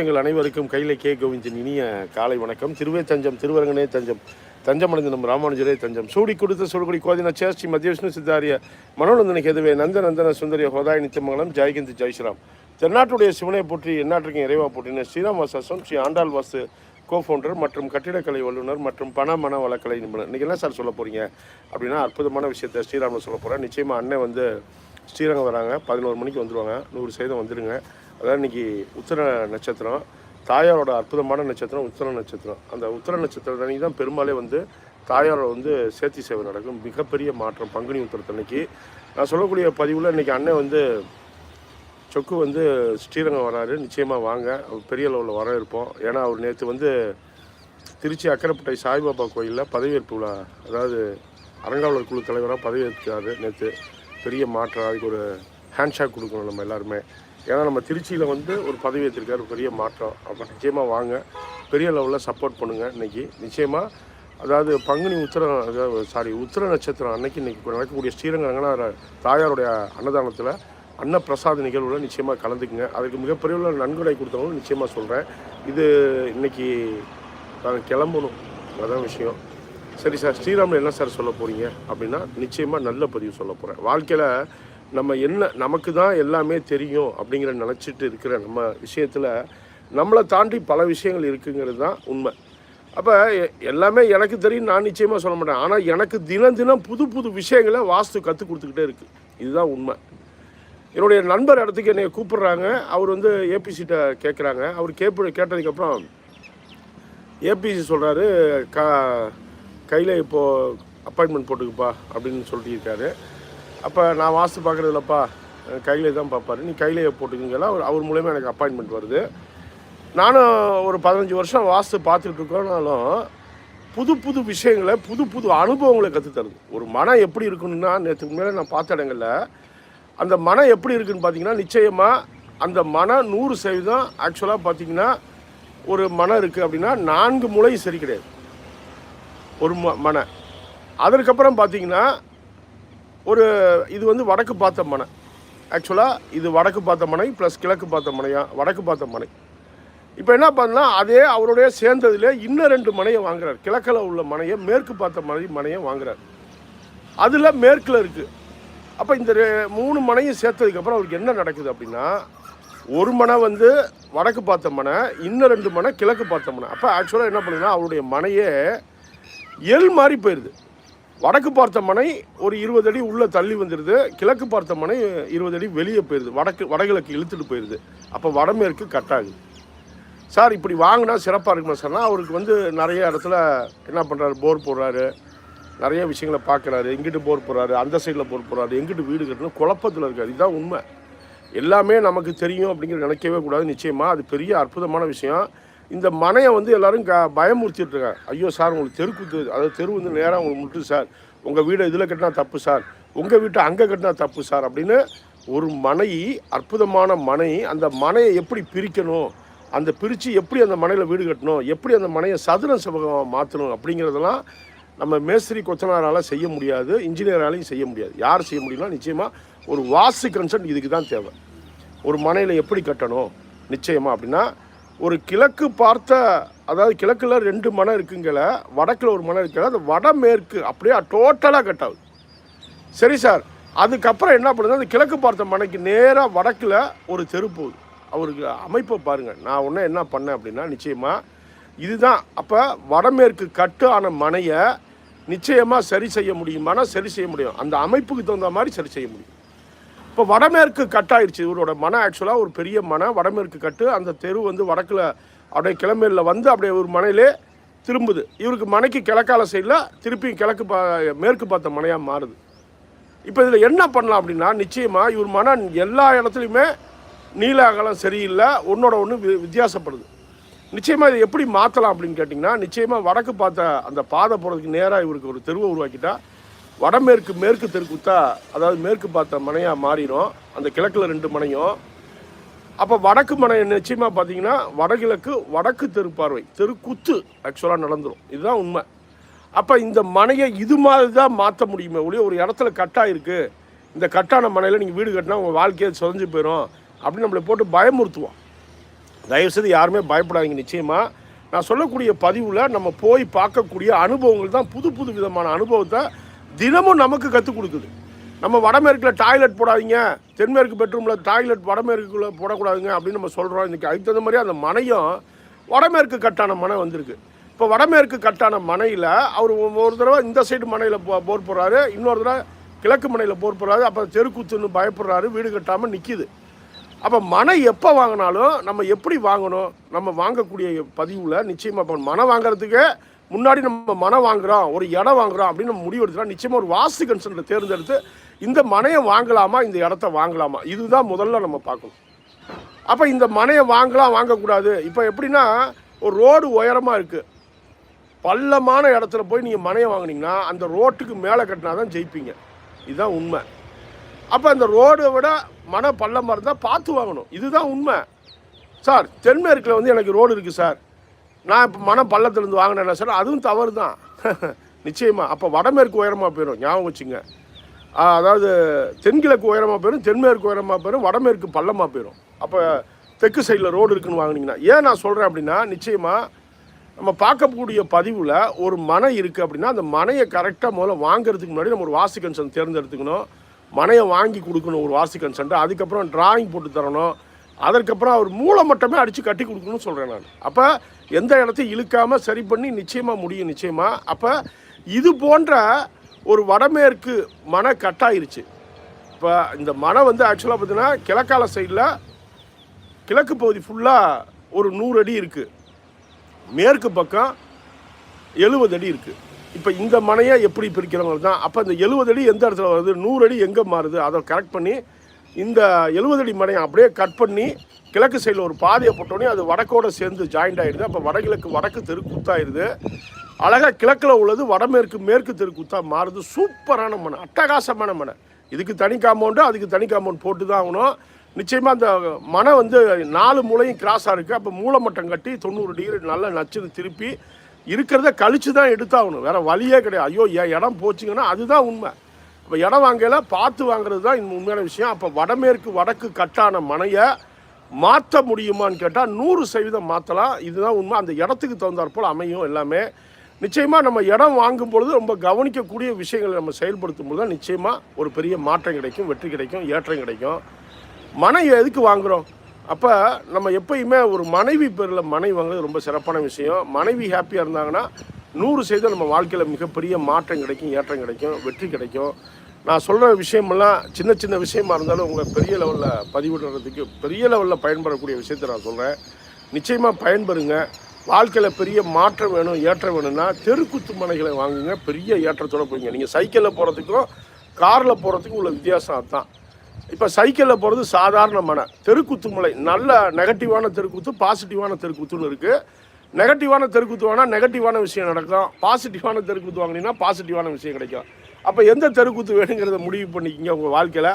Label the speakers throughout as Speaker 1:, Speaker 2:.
Speaker 1: எங்கள் அனைவருக்கும் கையில் கே. கோவிந்தின் இனிய காலை வணக்கம். திருவே தஞ்சம் திருவரங்கனே தஞ்சம் தஞ்சம் அடைந்த நம் ராமானுஜரே தஞ்சம். சூடி கொடுத்த சுடுகுடி கோதின சேஷ்டி மத்திய விஷ்ணு சித்தாரிய மனோநந்தன கேதுவே நந்த நந்தன சுந்தரிய ஹோதாய நித்தியமங்கலம் ஜெயகந்தி ஜெய்ஸ்ராம் தென்னாட்டுடைய சிவனை போற்றி எந்நாட்டுக்கும் இறைவா போற்றின ஸ்ரீராம் வாசம் ஸ்ரீ ஆண்டாள் வாசு கோ ஃபவுண்டர் மற்றும் கட்டிடக்கலை வல்லுநர் மற்றும் பண மன வளக்கலை நிபுணர். இன்றைக்கி என்ன சார் சொல்ல போகிறீங்க அப்படின்னா அற்புதமான விஷயத்தை ஸ்ரீராமில் சொல்ல போகிறேன் நிச்சயமாக அண்ணன் வந்து ஸ்ரீரங்கம் வராங்க. பதினோரு மணிக்கு வந்துடுவாங்க நூறு சதவீதம் வந்துடுங்க அதான் இன்னைக்கு உத்திர நட்சத்திரம் தாயாரோட அற்புதமான நட்சத்திரம் உத்திர நட்சத்திரம். அந்த உத்திர நட்சத்திரத்தன்னைக்கு தான் பெரும்பாலே வந்து தாயாரோட வந்து சேர்த்தி சேவை நடக்கும். மிகப்பெரிய மாற்றம் பங்குனி உத்திரத்தன்னைக்கு நான் சொல்லக்கூடிய பதிவில் இன்னைக்கு அண்ணன் வந்து சொக்கு வந்து ஸ்ரீரங்கம் வராரு. நிச்சயமாக வாங்க. அவர் பெரிய லெவலில் வர இருப்போம். ஏன்னா அவர் நேற்று வந்து திருச்சி அக்கரைப்பட்டை சாய்பாபா கோயிலில் பதவியேற்பு விழா அதாவது அறங்காவலர் குழு தலைவராக பதவியேற்கிறாரு நேற்று பெரிய மாற்றம். அதுக்கு ஒரு ஹேண்ட்ஷாக் கொடுக்கணும் நம்ம எல்லாருமே. ஏன்னா நம்ம திருச்சியில் வந்து ஒரு பதவி ஏற்றிருக்காரு பெரிய மாற்றம். அப்போ நிச்சயமாக வாங்க. பெரிய லெவலில் சப்போர்ட் பண்ணுங்கள் இன்னைக்கு. நிச்சயமாக அதாவது பங்குனி உத்திரம் அதாவது சாரி உத்திர நட்சத்திரம் அன்னைக்கு இன்றைக்கி நடக்கக்கூடிய ஸ்ரீரங்க தாயாருடைய அன்னதானத்தில் அன்னப்பிரசாத நிகழ்வில் நிச்சயமாக கலந்துக்குங்க. அதுக்கு மிகப்பெரிய நன்கொடை கொடுத்தவங்களும் நிச்சயமாக சொல்கிறேன் இது இன்றைக்கி நாங்கள் கிளம்பணும். அதான் விஷயம். சரி சார் ஸ்ரீராமில் என்ன சார் சொல்ல போகிறீங்க அப்படின்னா நிச்சயமாக நல்ல பதிவு சொல்ல போகிறேன் வாழ்க்கையில் நம்ம என்ன நமக்கு தான் எல்லாமே தெரியும் அப்படிங்கிற நினச்சிட்டு இருக்கிற நம்ம விஷயத்தில் நம்மளை தாண்டி பல விஷயங்கள் இருக்குங்கிறது தான் உண்மை. அப்போ எல்லாமே எனக்கு தெரியும் நான் நிச்சயமாக சொல்ல மாட்டேன். ஆனால் எனக்கு தினம் தினம் புது புது விஷயங்களை வாஸ்து கற்றுக் கொடுத்துக்கிட்டே இருக்குது இதுதான் உண்மை. என்னுடைய நண்பர் இடத்துக்கு என்னை கூப்பிடுறாங்க. அவர் வந்து ஏபிசிட்ட கேட்குறாங்க அவர் கேப்பு கேட்டதுக்கப்புறம் ஏபிசி சொல்கிறாரு க கையில் இப்போது அப்பாயின்மெண்ட் போட்டுக்குப்பா அப்படின்னு சொல்லிட்டு இருக்காரு. அப்போ நான் வாஸ்து பார்க்குறது இல்லைப்பா கையிலே தான் பார்ப்பாரு. நீ கையிலேயே போட்டுக்குங்கலாம் அவர் அவர் மூலயமா எனக்கு அப்பாயின்மெண்ட் வருது. நானும் ஒரு பதினஞ்சு வருஷம் வாஸ்து பார்த்துட்ருக்கோனாலும் புது புது விஷயங்களை புது புது அனுபவங்களை கற்றுத் தருது ஒரு மனம் எப்படி இருக்கணும்னா நேற்றுக்கு மேலே நான் பார்த்த இடங்கள்ல அந்த மனம் எப்படி இருக்குன்னு பார்த்தீங்கன்னா நிச்சயமாக அந்த மனம் நூறு சதவீதம் ஆக்சுவலாக பார்த்தீங்கன்னா ஒரு மனம் இருக்குது அப்படின்னா நான்கு மூளையும் சரி கிடையாது. ஒரு ம மனை. அதற்கப்புறம் பார்த்தீங்கன்னா ஒரு இது வந்து வடக்கு பார்த்த மனை. ஆக்சுவலாக இது வடக்கு பார்த்த மனை ப்ளஸ் கிழக்கு பார்த்த மனையா வடக்கு பார்த்த மனை. இப்போ என்ன பண்ணலாம் அதே அவருடைய சேர்ந்ததுல இன்னும் ரெண்டு மனையை வாங்குறார். கிழக்கில் உள்ள மனையை மேற்கு பார்த்த மனை மனையை வாங்குறார். அதில் மேற்கில் இருக்குது அப்போ இந்த ரெ- மூணு மனையும் சேர்த்ததுக்கப்புறம் அவருக்கு என்ன நடக்குது அப்படின்னா ஒரு மனை வந்து வடக்கு பார்த்த மனை இன்னும் ரெண்டு மனை கிழக்கு பார்த்த மனை. அப்போ ஆக்சுவலாக என்ன பண்ணுன்னா அவருடைய மனையே எல் மாறி போயிடுது வடக்கு பார்த்த மனை ஒரு இருபது அடி உள்ளே தள்ளி வந்துடுது கிழக்கு பார்த்த மனை இருபது அடி வெளியே போயிடுது வடக்கு வடகிழக்கு இழுத்துட்டு போயிடுது அப்போ வடமேற்கு கட் ஆகுது. சார் இப்படி வாங்கினா சிறப்பாக இருக்குமா சார்னா அவருக்கு வந்து நிறைய இடத்துல என்ன பண்ணுறாரு போர் போடுறாரு. நிறைய விஷயங்களை பார்க்குறாரு. எங்கிட்டு போர் போடுறாரு? அந்த சைடில் போர் போடுறாரு. எங்கிட்டு வீடு கட்டணும் குழப்பத்தில் இருக்காரு. இதுதான் உண்மை. எல்லாமே நமக்கு தெரியும் அப்படிங்கிறது நினைக்கவே கூடாது. நிச்சயமாக அது பெரிய அற்புதமான விஷயம். இந்த மனையை வந்து எல்லோரும் க பயமுறுத்திட்டுருக்காங்க. ஐயோ சார் உங்களுக்கு தெருக்குத்து அதாவது தெரு வந்து நேராக உங்களுக்கு முட்டு சார். உங்கள் வீடை இதில் கட்டினா தப்பு சார். உங்கள் வீட்டை அங்கே கட்டினா தப்பு சார் அப்படின்னு ஒரு மனை அற்புதமான மனை அந்த மனையை எப்படி பிரிக்கணும்? அந்த பிரித்து எப்படி அந்த மனையில் வீடு கட்டணும்? எப்படி அந்த மனையை சதுர செவகம் மாற்றணும் அப்படிங்கிறதெல்லாம் நம்ம மேஸ்திரி கொத்தனாரால் செய்ய முடியாது. இன்ஜினியராலையும் செய்ய முடியாது. யார் செய்ய முடியும்னா நிச்சயமாக ஒரு வாஸ்து கன்சல்ட் இதுக்கு தான் தேவை. ஒரு மனையில் எப்படி கட்டணும்? நிச்சயமாக அப்படின்னா ஒரு கிழக்கு பார்த்த அதாவது கிழக்கில் ரெண்டு மனை இருக்குங்கள வடக்கில் ஒரு மனை இருக்கல அது வடமேற்கு அப்படியே டோட்டலாக கட் ஆகுது. சரி சார் அதுக்கப்புறம் என்ன பண்ணுது அந்த கிழக்கு பார்த்த மனைக்கு நேராக வடக்கில் ஒரு தெரு போகுது. அவருக்கு அமைப்பை பாருங்கள் நான் ஒன்று என்ன பண்ணேன் அப்படின்னா நிச்சயமாக இதுதான். அப்போ வடமேற்கு கட்டு ஆன மனையை நிச்சயமாக சரி செய்ய முடியுமானா சரி செய்ய முடியும். அந்த அமைப்புக்கு தகுந்த மாதிரி சரி செய்ய முடியும். இப்போ வடமேற்கு கட் ஆயிடுச்சு இவரோட மன ஆக்சுவலாக ஒரு பெரிய மன. வடமேற்கு கட்டு. அந்த தெரு வந்து வடக்கில் அப்படியே கிளம்பேரில் வந்து அப்படியே ஒரு மனையிலே திரும்புது. இவருக்கு மனைக்கு கிழக்கால சைடில் திருப்பி கிழக்கு பா மேற்கு பார்த்த மனையாக மாறுது. இப்போ இதில் என்ன பண்ணலாம் அப்படின்னா நிச்சயமாக இவர் மனம் எல்லா இடத்துலையுமே நீல அகலம் சரியில்லை. ஒன்றோட ஒன்று வி வித்தியாசப்படுது. நிச்சயமாக இதை எப்படி மாற்றலாம் அப்படின்னு கேட்டிங்கன்னா நிச்சயமாக வடக்கு பார்த்த அந்த பாதை போகிறதுக்கு நேராக இவருக்கு ஒரு தெருவை உருவாக்கிட்டால் வடமேற்கு மேற்கு தெற்குத்தா அதாவது மேற்கு பார்த்த மனையாக மாறிடும். அந்த கிழக்கில் ரெண்டு மனையும். அப்போ வடக்கு மனை நிச்சயமாக பார்த்தீங்கன்னா வடகிழக்கு வடக்கு தெருப்பார்வை தெருக்குத்து ஆக்சுவலாக நடந்துடும் இதுதான் உண்மை. அப்போ இந்த மனையை இது மாதிரி தான் மாற்ற முடியுமே ஒழிய ஒரு இடத்துல கட்டாக இருக்குது இந்த கட்டான மனையில் நீங்கள் வீடு கட்டினா உங்கள் வாழ்க்கையை சொதஞ்சு போயிடும் அப்படின்னு நம்மளை போட்டு பயமுறுத்துவோம். தயவுசெய்து யாருமே பயப்படாதீங்க நிச்சயமாக நான் சொல்லக்கூடிய பதிவில் நம்ம போய் பார்க்கக்கூடிய அனுபவங்கள் தான் புது புது விதமான அனுபவத்தை தினமும் நமக்கு கற்றுக் கொடுக்குது. நம்ம வடமேற்கில் டாய்லெட் போடாதீங்க. தென்மேற்கு பெட்ரூமில் டாய்லெட் வடமேற்குள்ள போடக்கூடாதுங்க அப்படின்னு நம்ம சொல்கிறோம் இன்றைக்கி அதுக்கு தகுந்த மாதிரி அந்த மனையும் வடமேற்கு கட்டான மனை வந்திருக்கு. இப்போ வடமேற்கு கட்டான மனையில் அவர் ஒரு தடவை இந்த சைடு மனையில் போ போர் போடுறாரு. இன்னொரு தடவை கிழக்கு மனையில் போர் போடுறாரு. அப்போ தெருக்கூத்துன்னு பயப்படுறாரு. வீடு கட்டாமல் நிற்கிது அப்போ மனை எப்போ வாங்கினாலும் நம்ம எப்படி வாங்கணும்? நம்ம வாங்கக்கூடிய பதிவில் நிச்சயமாக இப்போ மனை வாங்குறதுக்கு முன்னாடி நம்ம மனம் வாங்குகிறோம் ஒரு இடம் வாங்குறோம் அப்படின்னு நம்ம முடிவு எடுத்துட்டா நிச்சயமாக ஒரு வாஸ்து கன்சல்ட்டை தேர்ந்தெடுத்து இந்த மனையை வாங்கலாமா இந்த இடத்த வாங்கலாமா? இதுதான் முதல்ல நம்ம பார்க்கணும். அப்போ இந்த மனையை வாங்கலாம் வாங்கக்கூடாது. இப்போ எப்படின்னா ஒரு ரோடு உயரமாக இருக்குது பள்ளமான இடத்துல போய் நீங்கள் மனையை வாங்கினீங்கன்னா அந்த ரோட்டுக்கு மேலே கட்டினா தான் ஜெயிப்பீங்க. இதுதான் உண்மை. அப்போ அந்த ரோடை விட மன பள்ளமாக இருந்தால் பார்த்து வாங்கணும். இதுதான் உண்மை. சார் தென்மேற்கில் வந்து எனக்கு ரோடு இருக்குது சார். நான் இப்போ மன பள்ளத்துலேருந்து வாங்கினேன் சார் அதுவும் தவறு தான் நிச்சயமாக அப்போ வடமேற்கு உயரமாக போயிடும் ஞாபகம் வச்சுங்க. அதாவது தென்கிழக்கு உயரமாக போயிடும் தென்மேற்கு உயரமாக போயிடும் வடமேற்கு பள்ளமாக போயிடும் அப்போ தெற்கு சைடில் ரோடு இருக்குன்னு வாங்கினீங்கன்னா ஏன் நான் சொல்கிறேன் அப்படின்னா நிச்சயமாக நம்ம பார்க்கக்கூடிய பதிவில் ஒரு மனை இருக்குது அப்படின்னா அந்த மனையை கரெக்டாக முதல்ல வாங்குறதுக்கு முன்னாடி நம்ம ஒரு வாசி கன்சன் தேர்ந்தெடுத்துக்கணும். மனையை வாங்கி கொடுக்கணும் ஒரு வாசி கன்சன்ட்டு அதுக்கப்புறம் டிராயிங் போட்டு தரணும். அதற்கப்புறம் அவர் மூளை மட்டுமே அடித்து கட்டி கொடுக்கணும்னு சொல்கிறேன் நான். அப்போ எந்த இடத்தையும் இழுக்காமல் சரி பண்ணி நிச்சயமாக முடியும் நிச்சயமாக அப்போ இது போன்ற ஒரு வடமேற்கு மன கட்டாயிருச்சு. இப்போ இந்த மனை வந்து ஆக்சுவலாக பார்த்தீங்கன்னா கிழக்கால சைடில் கிழக்கு பகுதி ஃபுல்லாக ஒரு நூறு அடி இருக்குது மேற்கு பக்கம் எழுபது அடி இருக்குது இப்போ இந்த மனையை எப்படி பிரிக்கிறவங்க தான் அப்போ இந்த எழுபது அடி எந்த இடத்துல வருது? நூறு அடி எங்கே மாறுது? அதை கரெக்ட் பண்ணி இந்த எழுபது அடி மனையை அப்படியே கட் பண்ணி கிழக்கு சைடில் ஒரு பாதையை போட்டோன்னே அது வடக்கோட சேர்ந்து ஜாயிண்ட் ஆயிடுது. அப்போ வடகிழக்கு வடக்கு தெருக்குத்தாயிடுது அழகாக கிழக்கில் உள்ளது வடமேற்கு மேற்கு தெருக்குத்தா மாறுது. சூப்பரான மனை அட்டகாசமான மனை. இதுக்கு தனி காம்பவுண்டு அதுக்கு தனி காம்பவுண்ட் போட்டு தான் ஆகணும். நிச்சயமாக அந்த மனை வந்து நாலு மூலையும் கிராஸாக இருக்குது அப்போ மூளை மட்டம் கட்டி தொண்ணூறு டிகிரி நல்லா நச்சுன்னு திருப்பி இருக்கிறத கழிச்சு தான் எடுத்தாகணும். வேறு வழியே கிடையாது. ஐயோ என் இடம் போச்சுங்கன்னா அதுதான் உண்மை. அப்போ இடம் வாங்கல பார்த்து வாங்குறது தான் இந்த உண்மையான விஷயம். அப்போ வடமேற்கு வடக்கு கட்டான மனையை மாற்ற முடியுமான்னு கேட்டால் நூறு சதவீதம் மாற்றலாம் இதுதான் உண்மை. அந்த இடத்துக்கு தகுந்தாற்போல் அமையும் எல்லாமே. நிச்சயமாக நம்ம இடம் வாங்கும் பொழுது ரொம்ப கவனிக்கக்கூடிய விஷயங்களை நம்ம செயல்படுத்தும் போது தான் நிச்சயமாக ஒரு பெரிய மாற்றம் கிடைக்கும் வெற்றி கிடைக்கும் ஏற்றம் கிடைக்கும். மனை எதுக்கு வாங்குகிறோம் அப்போ நம்ம எப்பயுமே ஒரு மனைவி பேரில் மனைவி வாங்குறது ரொம்ப சிறப்பான விஷயம். மனைவி ஹாப்பியாக இருந்தாங்கன்னா நூறு செய்தால் நம்ம வாழ்க்கையில் மிகப்பெரிய மாற்றம் கிடைக்கும் ஏற்றம் கிடைக்கும் வெற்றி கிடைக்கும். நான் சொல்கிற விஷயமெல்லாம் சின்ன சின்ன விஷயமா இருந்தாலும் உங்கள் பெரிய லெவலில் பதிவிடுறதுக்கு பெரிய லெவலில் பயன்படக்கூடிய விஷயத்தை நான் சொல்கிறேன் நிச்சயமாக பயன்பெறுங்க வாழ்க்கையில் பெரிய மாற்றம் வேணும் ஏற்றம் வேணும்னா தெருக்குத்து மனைகளை வாங்குங்க. பெரிய ஏற்றத்தோடு போய்ங்க. நீங்கள் சைக்கிளில் போகிறதுக்கும் காரில் போகிறதுக்கும் உள்ள வித்தியாசம் அதுதான். இப்போ சைக்கிளில் போகிறது சாதாரண மனை. தெருக்குத்து மலை. நல்ல நெகட்டிவான தெருக்குத்து பாசிட்டிவான தெருக்குத்துன்னு இருக்குது நெகட்டிவான தெருக்கூத்து வாங்கினா நெகட்டிவான விஷயம் நடக்கும். பாசிட்டிவான தெருக்கூத்து வாங்கினீங்கன்னா பாசிட்டிவான விஷயம் கிடைக்கும். அப்போ எந்த தெருக்கூத்து வேணுங்கிறத முடிவு பண்ணிக்கிங்க உங்கள் வாழ்க்கையில்.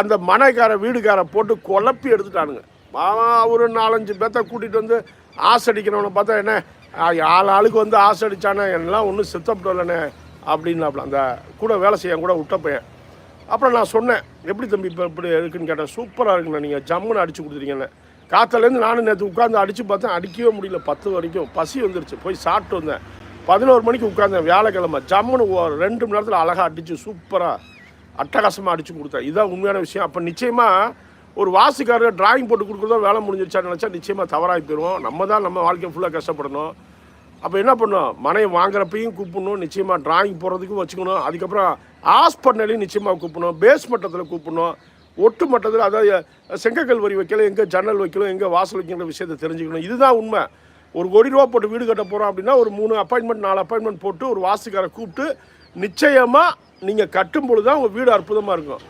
Speaker 1: அந்த மனைக்கார வீடுக்கார போட்டு குழப்பி எடுத்துட்டானுங்க. அவன் ஒரு நாலஞ்சு பேர்த்த கூட்டிகிட்டு வந்து ஆசை அடிக்கிறவனை பார்த்தா என்ன ஆள் ஆளுக்கு வந்து ஆசை அடித்தானே எல்லாம் ஒன்றும் செத்தப்படலண்ணே அப்படின்னாப்புல அந்த கூட வேலை செய்ய கூட விட்ட பையன். அப்புறம் நான் சொன்னேன் எப்படி தம்பி இப்போ இப்படி இருக்குன்னு கேட்டேன். சூப்பராக இருக்குண்ணே நீங்கள் ஜம்முன்னு அடித்து கொடுத்துருக்கீங்கண்ணே காத்தாலேருந்து நானும் நேற்று உட்காந்து அடித்து பார்த்தேன். அடிக்கவே முடியல. பத்து வரைக்கும். பசி வந்துருச்சு. போய் சாப்பிட்டு வந்தேன். பதினோரு மணிக்கு உட்காந்தேன் வியாழக்கிழமை ஜம்முன்னு ஒரு ரெண்டு மணி நேரத்தில் அழகாக அடித்து சூப்பராக அட்டகாசமாக அடித்து கொடுத்தேன். இதுதான் உண்மையான விஷயம். அப்போ நிச்சயமாக ஒரு வாசிக்காரர் டிராயிங் போட்டு கொடுக்குறதோ வேலை முடிஞ்சிருச்சான்னு நினச்சா நிச்சயமாக தவறாகி போயிடுவோம் நம்ம தான் நம்ம வாழ்க்கையை ஃபுல்லாக கஷ்டப்படணும். அப்போ என்ன பண்ணணும் மனையை வாங்குறப்பையும் கூப்பிடணும். நிச்சயமாக டிராயிங் போடுறதுக்கும் வச்சுக்கணும். அதுக்கப்புறம் ஹாஸ்பிட்டலையும் நிச்சயமாக கூப்பிடணும். பேஸ் மட்டத்தில் கூப்பிடணும். ஒட்டு மட்டத்தில் அதாவது செங்கக்கல் வரி வைக்கல எங்கே ஜன்னல் வைக்கணும் எங்கே வாசல் வைக்கிற விஷயத்தை தெரிஞ்சுக்கணும். இதுதான் உண்மை. ஒரு கோடி ரூபா போட்டு வீடு கட்ட போகிறோம் அப்படின்னா ஒரு மூணு அப்பாயின்மெண்ட் நாலு அப்பாயின்மெண்ட் போட்டு ஒரு வாஸ்துக்காரை கூப்பிட்டு நிச்சயமாக நீங்கள் கட்டும் பொழுது தான் உங்கள் வீடு அற்புதமாக இருக்கும்.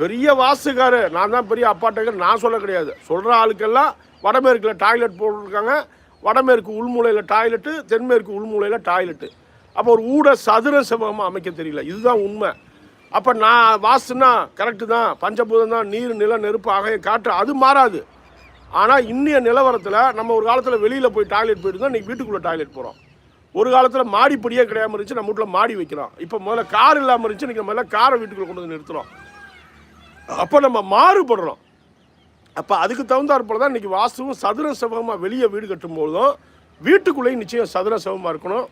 Speaker 1: பெரிய வாஸ்துக்காரு நான் தான் பெரிய அப்பாட்டகர் நான் சொல்ல கிடையாது. சொல்கிற ஆளுக்கெல்லாம் வடமேற்கில் டாய்லெட் போட்டிருக்காங்க. வடமேற்கு உள்மூலையில் டாய்லெட்டு தென்மேற்கு உள்மூலையில் டாய்லெட்டு அப்போ ஒரு ஊட சதுர சமமாக அமைக்க தெரியல. இதுதான் உண்மை. அப்போ நான் வாஸ்துனா கரெக்டு தான். பஞ்சபூதம் தான் நீர் நில நெருப்பு ஆகைய காற்று அது மாறாது. ஆனால் இன்றைய நிலவரத்தில் நம்ம ஒரு காலத்தில் வெளியில் போய் டாய்லெட் போயிட்டு தான் இன்றைக்கி வீட்டுக்குள்ளே டாய்லெட் போகிறோம் ஒரு காலத்தில் மாடிப்படியே கிடையாமல் இருந்துச்சு. நம்ம வீட்டில் மாடி வைக்கிறோம். இப்போ முதல்ல கார் இல்லாமல் இருந்துச்சு. இன்றைக்கி முதல்ல காரை வீட்டுக்குள்ளே கொண்டு வந்து நிறுத்துகிறோம் அப்போ நம்ம மாறுபடுறோம். அப்போ அதுக்கு தகுந்தாற் போல தான் இன்றைக்கி வாஸ்துவும் சதுர செவமாக வெளியே வீடு கட்டும்போதும் வீட்டுக்குள்ளேயும் நிச்சயம் சதுர செவமாக இருக்கணும்.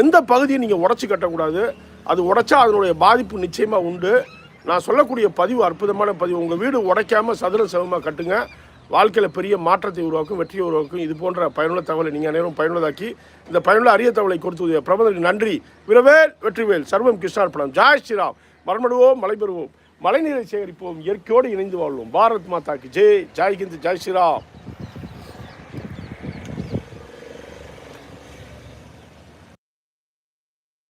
Speaker 1: எந்த பகுதியை நீங்கள் உடச்சி கட்டக்கூடாது. அது உடைச்சா அதனுடைய பாதிப்பு நிச்சயமாக உண்டு. நான் சொல்லக்கூடிய பதிவு அற்புதமான பதிவு. உங்கள் வீடு உடைக்காமல் சதுர சமமாக கட்டுங்க. வாழ்க்கையில் பெரிய மாற்றத்தை உருவாக்கும் வெற்றியை உருவாக்கும். இது போன்ற பயனுள்ள தகவலை நீங்கள் அனைவரும் பயனுள்ளதாக்கி இந்த பயனுள்ள அரிய தகவலை கொடுத்து பிரபலருக்கு நன்றி. விரவேல் வெற்றிவேல் சர்வம் கிருஷ்ணார்பணம். ஜாய் ஸ்ரீராம். மரமடுவோம் மலை பெறுவோம் மழைநீரை சேகரிப்போம். இயற்கையோடு இணைந்து வாழ்வோம். பாரத் மாதாக்கு. ஜெய். ஜாய் ஹிந்த் ஜாய் ஸ்ரீராம்.